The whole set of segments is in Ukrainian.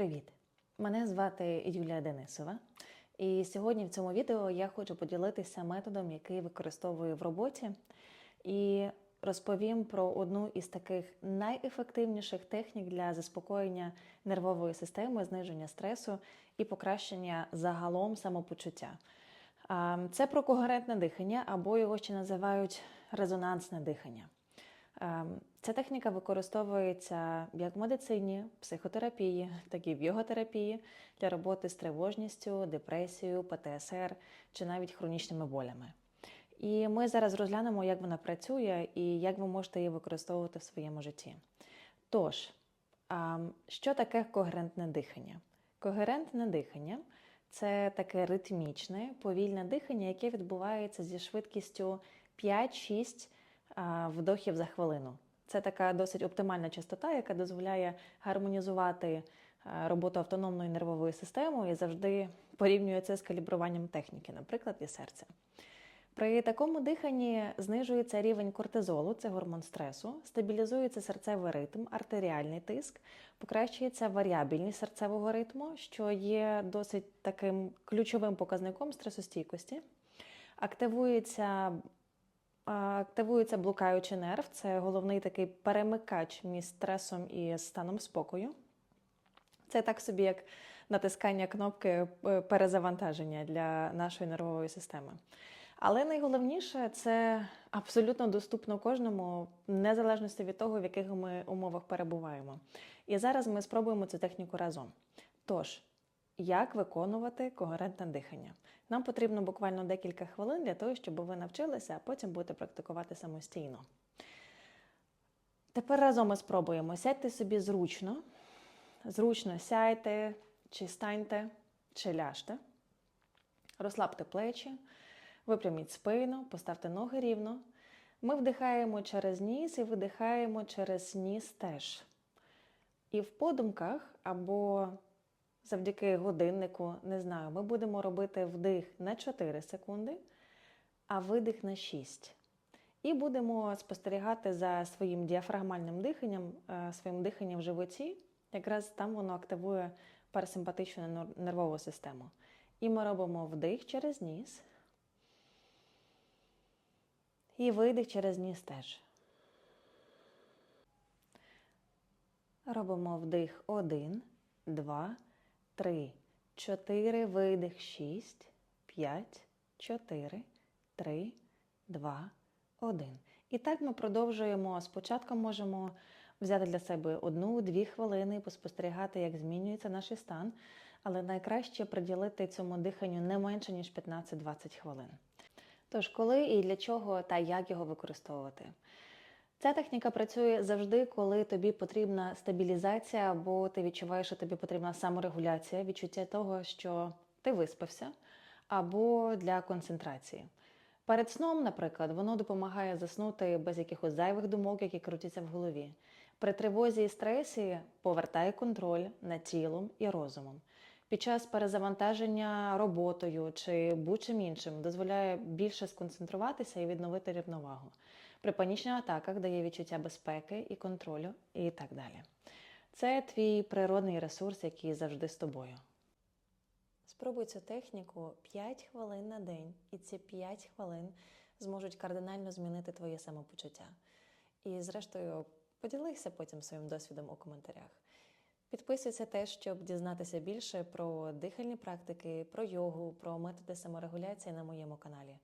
Привіт! Мене звати Юлія Денисова, і сьогодні в цьому відео я хочу поділитися методом, який використовую в роботі, і розповім про одну із таких найефективніших технік для заспокоєння нервової системи, зниження стресу і покращення загалом самопочуття. Це про когерентне дихання, або його ще називають резонансне дихання. Ем, Ця техніка використовується як в медицині, психотерапії, так і в йоготерапії для роботи з тривожністю, депресією, ПТСР чи навіть хронічними болями. І ми зараз розглянемо, як вона працює і як ви можете її використовувати в своєму житті. Тож, ем, що таке когерентне дихання? Когерентне дихання це таке ритмічне, повільне дихання, яке відбувається зі швидкістю 5-6 а, вдохів за хвилину. Це така досить оптимальна частота, яка дозволяє гармонізувати роботу автономної нервової системи і завжди порівнює це з калібруванням техніки, наприклад, і серця. При такому диханні знижується рівень кортизолу, це гормон стресу, стабілізується серцевий ритм, артеріальний тиск, покращується варіабільність серцевого ритму, що є досить таким ключовим показником стресостійкості. Активується Активується блукаючий нерв, це головний такий перемикач між стресом і станом спокою. Це так собі, як натискання кнопки е, перезавантаження для нашої нервової системи. Але найголовніше це абсолютно доступно кожному, незалежно від того, в яких ми умовах перебуваємо. І зараз ми спробуємо цю техніку разом. Тож, як виконувати когерентне дихання? Нам потрібно буквально декілька хвилин для того, щоб ви навчилися, а потім будете практикувати самостійно. Тепер разом ми спробуємо. Сядьте собі зручно. Зручно сядьте, чи станьте, чи ляжте. Розслабте плечі, випряміть спину, поставте ноги рівно. Ми вдихаємо через ніс і видихаємо через ніс теж. І в подумках або завдяки годиннику, не знаю, ми будемо робити вдих на 4 секунди, а видих на 6. І будемо спостерігати за своїм діафрагмальним диханням, е, своїм диханням в животі. Якраз там воно активує парасимпатичну нервову систему. І ми робимо вдих через ніс. І видих через ніс теж. Робимо вдих 1, 2, 3, 4, видих 6, 5, 4, 3, 2, 1. І так ми продовжуємо. Спочатку можемо взяти для себе одну-дві хвилини поспостерігати, як змінюється наш стан, але найкраще приділити цьому диханню не менше, ніж 15-20 хвилин. Тож, коли і для чого та як його використовувати? Ця техніка працює завжди, коли тобі потрібна стабілізація, або ти відчуваєш, що тобі потрібна саморегуляція, відчуття того, що ти виспався, або для концентрації. Перед сном, наприклад, воно допомагає заснути без якихось зайвих думок, які крутяться в голові. При тривозі і стресі повертає контроль над тілом і розумом. Під час перезавантаження роботою чи будь-чим іншим дозволяє більше сконцентруватися і відновити рівновагу. При панічних атаках дає відчуття безпеки і контролю, і так далі. Це твій природний ресурс, який завжди з тобою. Спробуй цю техніку 5 хвилин на день, і ці 5 хвилин зможуть кардинально змінити твоє самопочуття. І, зрештою, поділися потім своїм досвідом у коментарях. Підписуйся теж, щоб дізнатися більше про дихальні практики, про йогу, про методи саморегуляції на моєму каналі.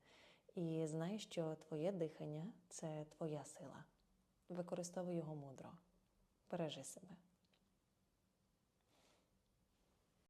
І знай, що твоє дихання це твоя сила. Використовуй його мудро. Бережи себе.